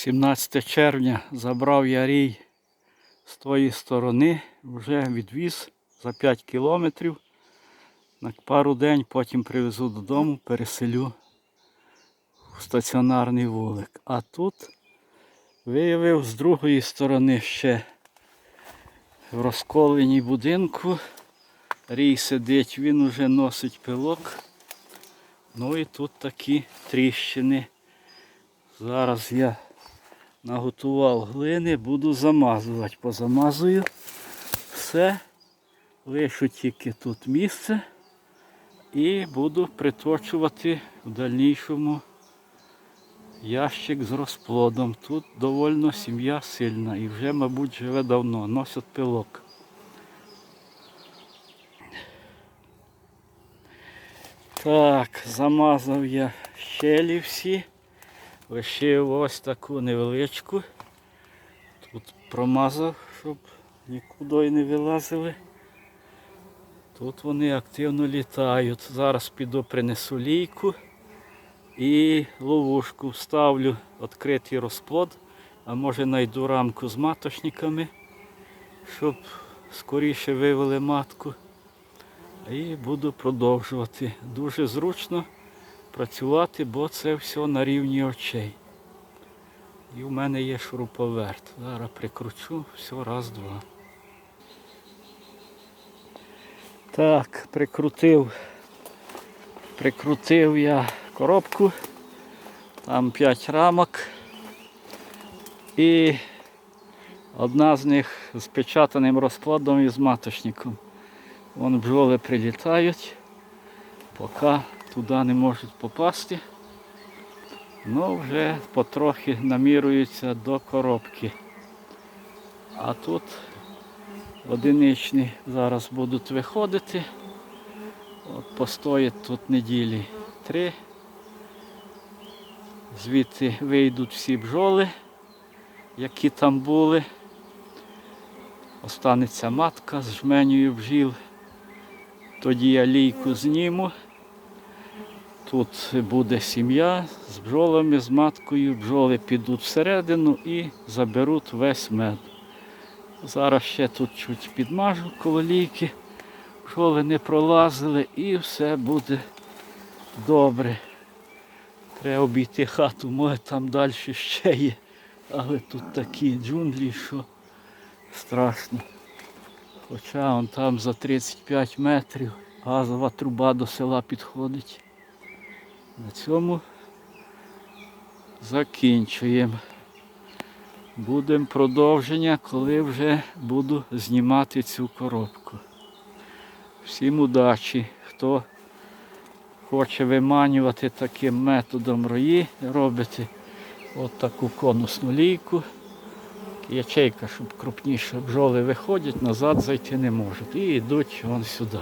17 червня забрав я рій з тої сторони, вже відвіз за 5 кілометрів. На пару день потім привезу додому, переселю в стаціонарний вулик. А тут виявив з другої сторони ще в розколеній будинку. Рій сидить, він уже носить пилок. Ну і тут такі тріщини. Зараз я наготував глини, буду замазувати. Позамазую все. Лишу тільки тут місце і буду приточувати в дальнішому ящик з розплодом. Тут довольно сім'я сильна і вже, мабуть, живе давно, носять пилок. Так, замазав я щелі всі. Лишив ось таку невеличку. Тут промазав, щоб нікуди не вилазили. Тут вони активно літають. Зараз піду принесу лійку і ловушку вставлю відкритий розплод, а може знайду рамку з маточниками, щоб скоріше вивели матку. І буду продовжувати. Дуже зручно працювати, бо це все на рівні очей. І в мене є шуруповерт. Зараз прикручу, все, раз, два. Так, прикрутив. Прикрутив я коробку. Там 5 рамок. І одна з них з печатаним розкладом і з маточником. Вон бджоли прилітають, поки туди не можуть попасти. Ну, вже потрохи наміруються до коробки. А тут одиничні зараз будуть виходити. От постоять тут неділі три. Звідти вийдуть всі бджоли, які там були. Останеться матка з жменею бджіл. Тоді я лійку зніму. Тут буде сім'я з бджолами, з маткою. Бджоли підуть всередину і заберуть весь мед. Зараз ще тут чуть підмажу коло лійки. Бджоли не пролазили і все буде добре. Треба обійти хату, може там далі ще є. Але тут такі джунглі, що страшно. Хоча он там за 35 метрів газова труба до села підходить. На цьому закінчуємо. Будемо продовження, коли вже буду знімати цю коробку. Всім удачі, хто хоче виманювати таким методом рої, робити от таку конусну лійку ячейка, щоб крупніше бджоли виходять, назад зайти не можуть. І йдуть вон сюди.